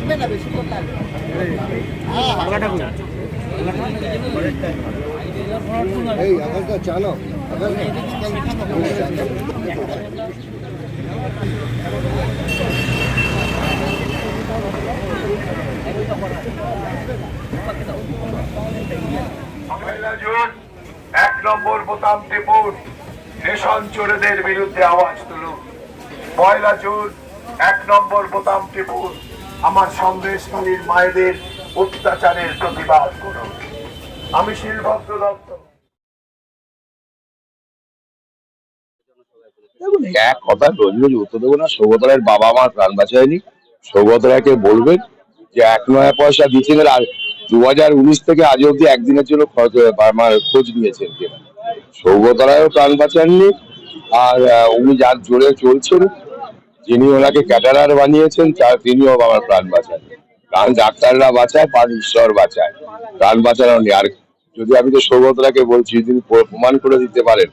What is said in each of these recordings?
লাগবে না বেশি করে লাগবে। এই আকাশটা চালাও জুন এক নম্বর বোতাম টিপুন রেশন চোরেদের বিরুদ্ধে আওয়াজ তুলুন। পয়লা জুন এক নম্বর বোতাম টিপুন আমার সন্দেশকারীর মায়েদের অত্যাচারের প্রতিবাদ করুন আমি শিলভদ্র দত্ত। এক কথা রোজ রোজ উত্তর দেবো না, সৌগতরায়ের বাবা প্রাণ বাঁচায়নি। বলবেন যে এক নয়া পয়সা দিয়েছিলেন আর দু হাজার উনিশ থেকে আজ অব্দি একদিনের জন্য খরচ আমার খোঁজ নিয়েছেন সৌগতরায়ও প্রাণ বাঁচাননি, আর উনি যার জোরে চলছেন যিনি ওনাকে ক্যাটারার বানিয়েছেন তার তিনিও আমার প্রাণ বাঁচান। প্রাণ ডাক্তাররা বাঁচায় প্রাণ ঈশ্বর বাঁচায়। প্রাণ বাঁচানো নেই। আর যদি আমি তো সৌগতরাকে বলছি যদি প্রমাণ করে দিতে পারেন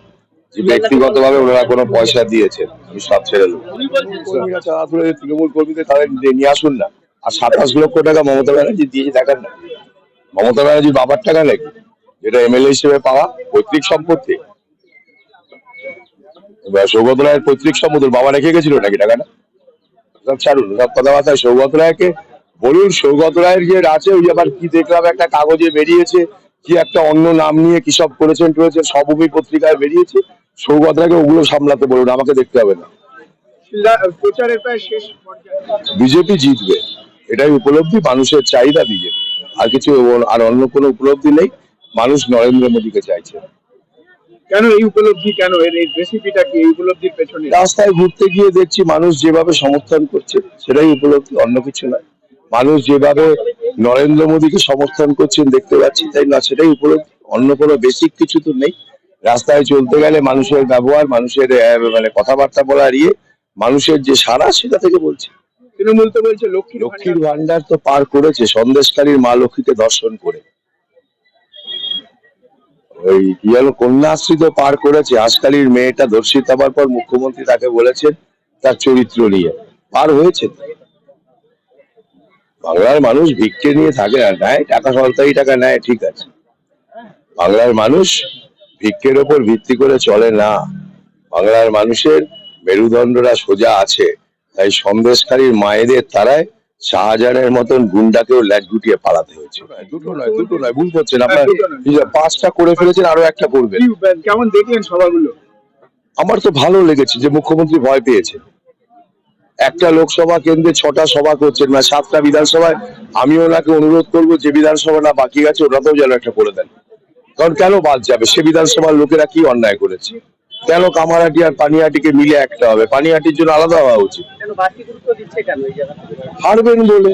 যে ব্যক্তিগতভাবে ওনারা কোনো পয়সা দিয়েছেন আমি সব ছেড়ে দেবো। তৃণমূল কর্মীদের তাদের নিয়ে- আসুন না। আর সাতাশ লক্ষ টাকা মমতা ব্যানার্জি দিয়েছে দেখান না। মমতা ব্যানার্জি বাবার টাকা নাকি? যেটা এমএলএ হিসেবে পাওয়া পৈতৃক সম্পত্তি। সৌগত রায়ের পৈতৃক সম্পত্তি বাবা রেখে গেছিল নাকি টাকাটা? সব ছাড়ুন সব কথাবার্তায় সৌগত রায়কে বলুন সৌগত রায়ের যে আছে ওই আবার কি দেখলাম একটা কাগজে বেরিয়েছে কি একটা অন্য নাম নিয়ে কি সব করেছেন টরেছেন সবভূমি পত্রিকায় বেরিয়েছে। সৌগত রায়কে ওগুলো সামলাতে বলুন আমাকে দেখতে হবে না। বিজেপি জিতবে এটাই উপলব্ধি মানুষের চাহিদা বিজেপি। আর কিছু আর অন্য কোনো উপলব্ধি নেই মানুষ নরেন্দ্র মোদীকে চাইছে। কেন এই উপলব্ধি কেন? এর এই রেসিপিটা কি এই উপলব্ধির পেছনে? রাস্তায় ঘুরতে গিয়ে দেখছি মানুষ যেভাবে সমর্থন করছে সেটাই উপলব্ধি অন্য কিছু নয়। মানুষ যেভাবে নরেন্দ্র মোদীকে সমর্থন করছেন দেখতে পাচ্ছি তাই না সেটাই উপলব্ধি। অন্য কোনো বেসিক কিছু তো নেই। রাস্তায় চলতে গেলে মানুষের ব্যবহার মানুষের মানে কথাবার্তা বলার ইয়ে মানুষের যে সারা সেটা থেকে বলছে। তৃণমূল তো বলছে লক্ষ্মীর লক্ষ্মীর ভান্ডার তো পার করেছে সন্দেশকারীর মা লক্ষ্মীকে দর্শন করে। ওই কি হলো কন্যাশ্রী তো পার করেছে। হাসকালির মেয়েটা ধর্ষিত হবার পর মুখ্যমন্ত্রী তাকে বলেছেন তার চরিত্র নিয়ে। পার হয়েছে? বাংলার মানুষ ভিক্ষে নিয়ে থাকে না, নেয়, টাকা সরকারি টাকা নেয়, ঠিক আছে। বাংলার মানুষ ভিক্ষের ওপর ভিত্তি করে চলে না। বাংলার মানুষের মেরুদণ্ডরা সোজা আছে, তাই সন্দেশকারীর মায়েদের তারায় শাহজাহানের মতন গুন্ডাকেও ল্যাট গুটিয়ে পালাতে হয়েছে। দুটো নয় দুটো নয় ভুল করছেন আপনার। দুটো নয়। এই যে পাঁচটা করে ফেলেছেন আরও একটা করবেন। কেমন দেখলেন সভাগুলো? আমার তো ভালো লেগেছে যে মুখ্যমন্ত্রী ভয় পেয়েছে একটা লোকসভা কেন্দ্রে ছটা সভা করছেন না সাতটা বিধানসভায়। আমি ওনাকে অনুরোধ করব যে বিধানসভা না বাকি আছে ওটাতেও যেন একটা করে দেন। কারণ কেন বাদ যাবে? সে বিধানসভার লোকেরা কি অন্যায় করেছে? কেন কামারহাটি আর পানিহাটিকে মিলে একটা হবে? পানিহাটির জন্য আলাদা হওয়া উচিত। হারবেন বলে।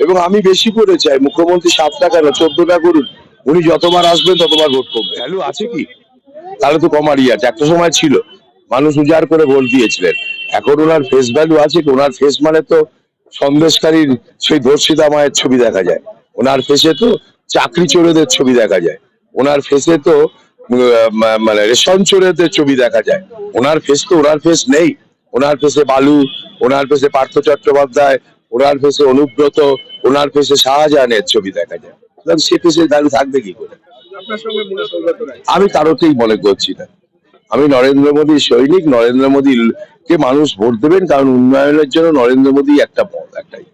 এবং আমি বেশি করে চাই মুখ্যমন্ত্রী সাতটা কেন চোদ্দটা করুন। উনি যতবার আসবেন ততবার ভোট করবেন। ভ্যালু আছে কি? তাহলে তো কমারই আছে। একটা সময় ছিল মানুষ উজাড় করে ভোট দিয়েছিলেন। এখন ওনার ফেস ভ্যালু আছে কি? ওনার ফেস মানে তো সন্দেশকারীর সেই ধর্ষিতা মায়ের ছবি দেখা যায়। ওনার ফেসে তো চাকরি চোরেদের ছবি দেখা যায়। ওনার ফেসে তো মানে রেশন চোরেদের ছবি দেখা যায় ওনার ফেস তো ওনার ফেস নেই। ওনার ফেসে বালু ওনার ফেসে পার্থ চট্টোপাধ্যায় ওনার ফেসে অনুব্রত ওনার ফেসে শাহজাহানের ছবি দেখা যায়। সে ফেসে ভ্যালু থাকবে কি করে? আমি কারোকেই মনে করছি না। আমি নরেন্দ্র মোদীর সৈনিক নরেন্দ্র মোদী কে মানুষ ভোট দেবেন কারণ উন্নয়নের জন্য নরেন্দ্র মোদী একটা পথ একটাই।